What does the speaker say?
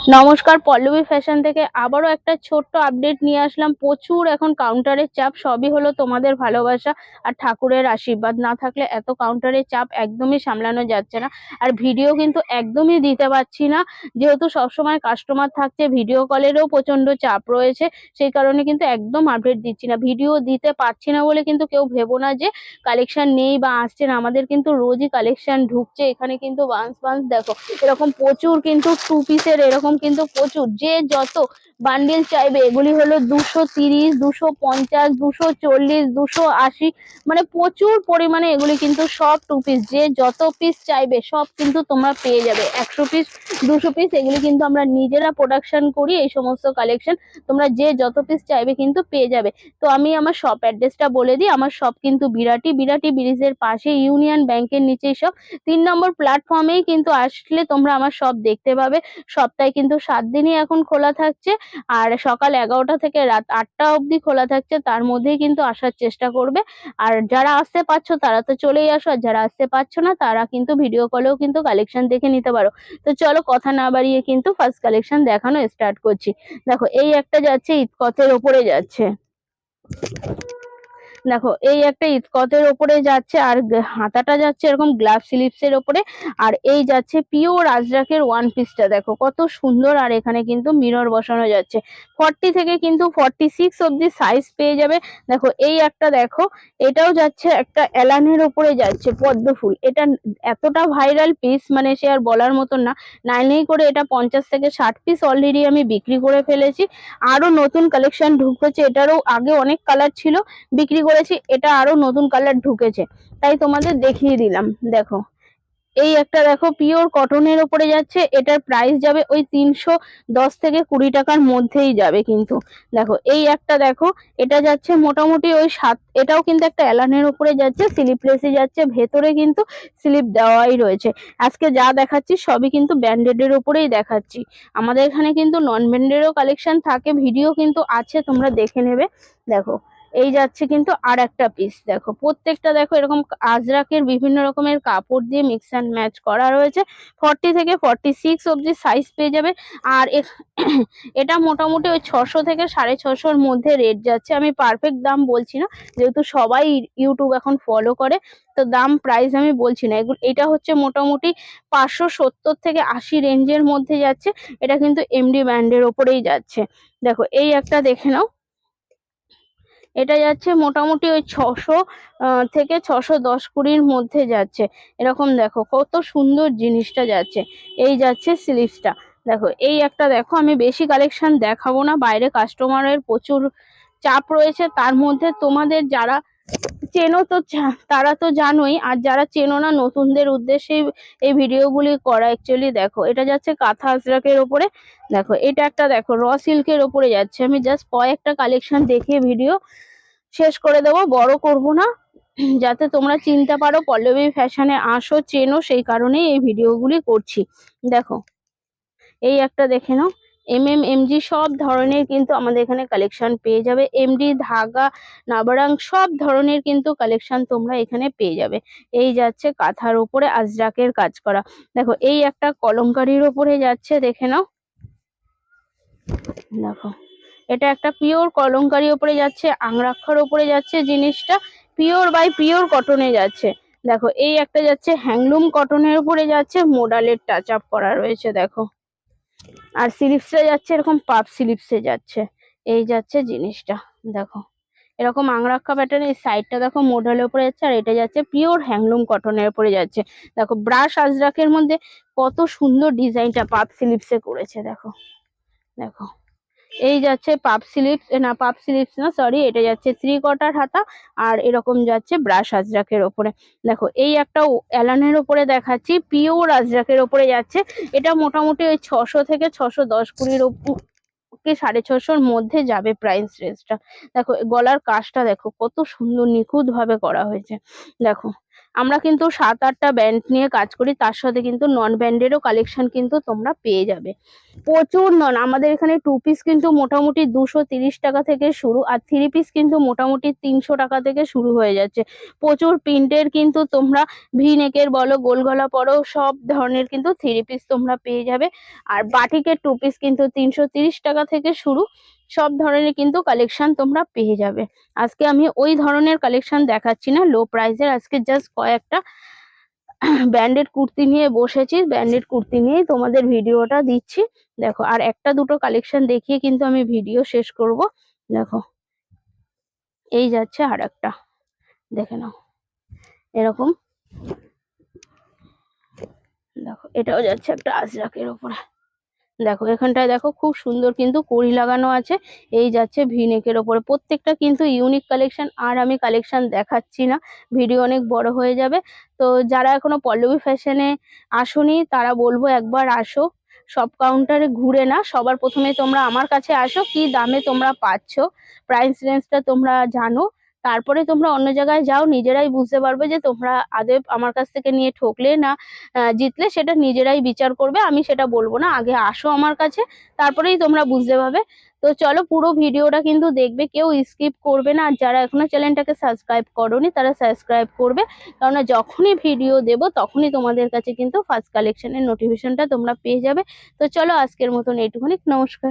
নমস্কার, পল্লবী ফ্যাশন থেকে আবারও একটা ছোট্ট আপডেট নিয়ে আসলাম। প্রচুর এখন কাউন্টারের চাপ, সবই হলো তোমাদের ভালোবাসা আর ঠাকুরের আশীর্বাদ। না থাকলে এত কাউন্টারের চাপ একদমই সামলানো যাচ্ছে না। আর ভিডিও কিন্তু একদমই দিতে পারছি না। যেহেতু সবসময় কাস্টমার থাকছে ভিডিও কলেরও প্রচণ্ড চাপ রয়েছে। সেই কারণে কিন্তু একদম আপডেট দিচ্ছি না। ভিডিও দিতে পারছি না বলে কিন্তু কেউ ভেবো না যে কালেকশন নেই বা আসছে না। আমাদের কিন্তু রোজই কালেকশন ঢুকছে। এখানে কিন্তু বান্স বান্স দেখো, এরকম প্রচুর কিন্তু টু পিসের এরকম কিন্তু প্রচুর। যে যত বান্ডিল চাইবে, এগুলি হলো দুশো তিরিশ, দুশো পঞ্চাশ, দুশো চল্লিশ, দুশো আশি মানে প্রচুর পরিমাণে এগুলি কিন্তু সব টু পিস যে যত পিস চাইবে, সব কিন্তু তোমরা পেয়ে যাবে। একশো পিস দুশো পিস এগুলি কিন্তু আমরা নিজেরা প্রোডাকশন করি, এই সমস্ত কালেকশন তোমরা যে যত পিস চাইবে কিন্তু পেয়ে যাবে। তো আমি আমার শপ অ্যাড্রেসটা বলে দিই। আমার শপ কিন্তু বিরাটি বিরাটি ব্রিজের পাশে ইউনিয়ন ব্যাংকের নিচেই সব তিন নম্বর প্ল্যাটফর্মেই কিন্তু আসলে তোমরা আমার শপ দেখতে পাবে। সপ্তাহে কিন্তু সাত দিনই এখন খোলা থাকছে। আর সকাল এগারোটা থেকে রাত আটটা অবধি খোলা থাকছে, তার মধ্যেই কিন্তু আসার চেষ্টা করবে। আর যারা আসতে পারছ, তারা তো চলেই আসো। আর যারা আসতে পারছ না, তারা কিন্তু ভিডিও কলেও কিন্তু কালেকশন দেখে নিতে পারো। তো চলো কথা না বাড়িয়ে কিন্তু ফার্স্ট কালেকশন দেখানো স্টার্ট করছি। দেখো, এই একটা যাচ্ছে ইতকথের ওপরে যাচ্ছে। দেখো, এই একটা ইস্কতের ওপরে যাচ্ছে আর হাতাটা যাচ্ছে এরকম গ্লাভ স্লিপস এর ওপরে আর এই যাচ্ছে পিওর আজরাকের ওয়ান পিসটা দেখো, কত সুন্দর আর এখানে কিন্তু মিরর বসানো যাচ্ছে। ফর্টি থেকে কিন্তু ফর্টি সিক্স অব্দি সাইজ পেয়ে যাবে। দেখো, এই একটা দেখো, এটাও যাচ্ছে একটা এলানের ওপরে যাচ্ছে পদ্ম ফুল। এটা এতটা ভাইরাল পিস মানে সে আর বলার মতন না। নাই নেই করে এটা পঞ্চাশ থেকে ষাট পিস অলরেডি আমি বিক্রি করে ফেলেছি। আরও নতুন কালেকশন ঢুকেছে, এটারও আগে অনেক কালার ছিল। বিক্রি করেছি, এটা আরও নতুন কালার ঢুকেছে। তাই তোমাদের দেখিয়ে দিলাম, দেখো। এই একটা দেখো পিওর কটনের ওপরে যাচ্ছে, এটার প্রাইস যাবে ওই তিনশো দশ থেকে কুড়ি টাকার মধ্যেই যাবে কিন্তু। দেখো, এই একটা দেখো, এটা যাচ্ছে মোটামুটি ওই সাত, এটাও কিন্তু একটা অ্যালানের উপরে যাচ্ছে স্লিপলেসে যাচ্ছে, ভেতরে কিন্তু স্লিপ দেওয়াই রয়েছে। আজকে যা দেখাচ্ছি সবই কিন্তু ব্যান্ডেডের উপরেই দেখাচ্ছি। আমাদের এখানে কিন্তু নন ব্যান্ডেডও কালেকশন থাকে ভিডিও কিন্তু আছে, তোমরা দেখে নেবে। দেখো এই যাচ্ছে কিন্তু আর একটা পিস দেখো। প্রত্যেকটা দেখো এরকম আজরাকের বিভিন্ন রকমের কাপড় দিয়ে মিক্স অ্যান্ড ম্যাচ করা রয়েছে। ফর্টি থেকে ফর্টি সিক্স অব্দি সাইজ পেয়ে যাবে। আর এটা মোটামুটি ওই ছশো থেকে সাড়ে ছশোর মধ্যে রেট যাচ্ছে। আমি পারফেক্ট দাম বলছি না, যেহেতু সবাই ইউটিউব এখন ফলো করে, তো দাম প্রাইস আমি বলছি না। এগুলো, এটা হচ্ছে মোটামুটি পাঁচশো সত্তর থেকে আশি রেঞ্জের মধ্যে যাচ্ছে। এটা কিন্তু এমডি ব্র্যান্ডের ওপরেই যাচ্ছে। দেখো, এই একটা দেখে নাও। এটা যাচ্ছে মোটামুটি ওই ছশো থেকে ছশো দশ কুড়ির মধ্যে যাচ্ছে। এরকম দেখো, কত সুন্দর জিনিসটা যাচ্ছে। এই যাচ্ছে স্লিভসটা। দেখো, এই একটা দেখো, আমি বেশি কালেকশন দেখাবো না। বাইরে কাস্টমারের প্রচুর চাপ রয়েছে। তার মধ্যে তোমাদের যারা চেনো তো তারা তো জানোই। আর যারা চেনো না, নতুনদের উদ্দেশ্যে এই- এই ভিডিওগুলি করা অ্যাকচুয়ালি দেখো, এটা যাচ্ছে কাঁথা আজরাকের ওপরে। দেখো, এটা একটা দেখো র সিল্কের ওপরে যাচ্ছে। আমি জাস্ট কয়েকটা কালেকশন দেখে ভিডিও শেষ করে দেবো। বড় করব না। যাতে তোমরা চিনতে পারো, পল্লবী ফ্যাশনে আসো, চেনো, সেই কারণেই এই ভিডিওগুলি করছি। দেখো, এই একটা দেখে নাও। এম এম এমজি সব ধরনের কিন্তু আমাদের এখানে কালেকশন পেয়ে যাবে। এমডি ধাগা, নাবারাং সব ধরনের কিন্তু কালেকশন তোমরা এখানে পেয়ে যাবে। এই যাচ্ছে কাঁথার উপরে আজরাকের কাজ করা। দেখো, এই একটা কলমকারির উপরে যাচ্ছে, দেখে নাও। দেখো, এটা একটা পিওর কলমকারি উপরে যাচ্ছে, আংরাক্ষার উপরে যাচ্ছে জিনিসটা। পিওর বাই পিওর কটনে যাচ্ছে। দেখো, এই একটা যাচ্ছে হ্যাংলুম কটনের উপরে যাচ্ছে মোডালের টাচ আপ করা রয়েছে, দেখো। আর স্লিপসে যাচ্ছে এরকম পাপ স্লিপসে যাচ্ছে। এই যাচ্ছে জিনিসটা, দেখো। এরকম আংরাক্ষা প্যাটার্ন এই সাইডটা দেখো মোডালের উপরে যাচ্ছে আর এটা যাচ্ছে পিওর হ্যাংলুম কটনের উপরে যাচ্ছে। দেখো ব্রাশ আজরাকের মধ্যে কত সুন্দর ডিজাইনটা পাপ স্লিপসে করেছে, দেখো। দেখো। এই যাচ্ছে পাপ স্লিপস না পাপ স্লিপস না সরি এটা যাচ্ছে থ্রি কোয়ার্টার হাতা আর এরকম যাচ্ছে ব্রাশ আজরাকের ওপরে। দেখো, এই একটা অ্যালানের ওপরে দেখাচ্ছি পিওর আজরাকের ওপরে যাচ্ছে। এটা মোটামুটি ওই ছশো থেকে ছশো দশ কুড়ির কি সাড়ে ছশোর মধ্যে যাবে প্রাইস রেঞ্জটা দেখো, গলার কাজটা দেখো, কত সুন্দর নিখুঁত ভাবে করা হয়েছে। দেখো আমরা কিন্তু সাত আটটা ব্যান্ড নিয়ে কাজ করি, তার সাথে কিন্তু নন ব্যান্ডেরও কালেকশন কিন্তু তোমরা পেয়ে যাবে। প্রচুর নন আমাদের এখানে টু পিস কিন্তু মোটামুটি দুশো তিরিশ টাকা থেকে শুরু, আর থ্রি পিস কিন্তু মোটামুটি তিনশো টাকা থেকে শুরু হয়ে যাচ্ছে। প্রচুর প্রিন্টের কিন্তু তোমরা ভি নেকের বলো, গোল গলা পরো, সব ধরনের কিন্তু থ্রি পিস তোমরা পেয়ে যাবে। আর বাটিকের টু পিস কিন্তু তিনশো তিরিশ টাকা থেকে শুরু। সব ধরনের কিন্তু কালেকশন তোমরা পেয়ে যাবে। আজকে আমি ওই ধরনের কালেকশন দেখাচ্ছি না লো প্রাইসের আজকে জাস্ট কয়েকটা ব্যান্ডেড কুর্তি নিয়ে বসেছি ব্যান্ডেড কুর্তি নিয়েই তোমাদের ভিডিওটা দিচ্ছি। দেখো, আর একটা দুটো কালেকশন দেখিয়ে কিন্তু আমি ভিডিও শেষ করব। দেখো, এই যাচ্ছে আর একটা দেখে নাও, এরকম। দেখো, এটাও যাচ্ছে একটা আজরাকের ওপরে। দেখো, এখানটায় দেখো খুব সুন্দর কিন্তু কড়ি লাগানো আছে। এই যাচ্ছে ভিনেকের ওপরে। প্রত্যেকটা কিন্তু ইউনিক কালেকশন আর আমি কালেকশন দেখাচ্ছি না। ভিডিও অনেক বড় হয়ে যাবে। তো যারা এখনও পল্লবী ফ্যাশনে আসোনি, তারা বলব একবার আসো। সব কাউন্টারে ঘুরে না সবার প্রথমে তোমরা আমার কাছে আসো, কি দামে তোমরা পাচ্ছ। প্রাইস রেঞ্জটা তোমরা জানো। তারপরে তোমরা অন্য জায়গায় যাও, নিজেরাই বুঝতে পারবে যে তোমরা আদে আমার কাছ থেকে নিয়ে ঠকলে না জিতলে সেটা নিজেরাই বিচার করবে, আমি সেটা বলব না, আগে আসো আমার কাছে, তারপরেই তোমরা বুঝতে পারবে। তো চলো পুরো ভিডিওটা কিন্তু দেখবে, কেউ স্কিপ করবে না, আর যারা এখনও চ্যানেলটাকে সাবস্ক্রাইব করোনি, তারা সাবস্ক্রাইব করবে, কেননা যখনই ভিডিও দেব, তখনই তোমাদের কাছে কিন্তু ফার্স্ট কালেকশনের নোটিফিকেশনটা তোমরা পেয়ে যাবে। তো চলো আজকের মতন এইটুকুনি, নমস্কার।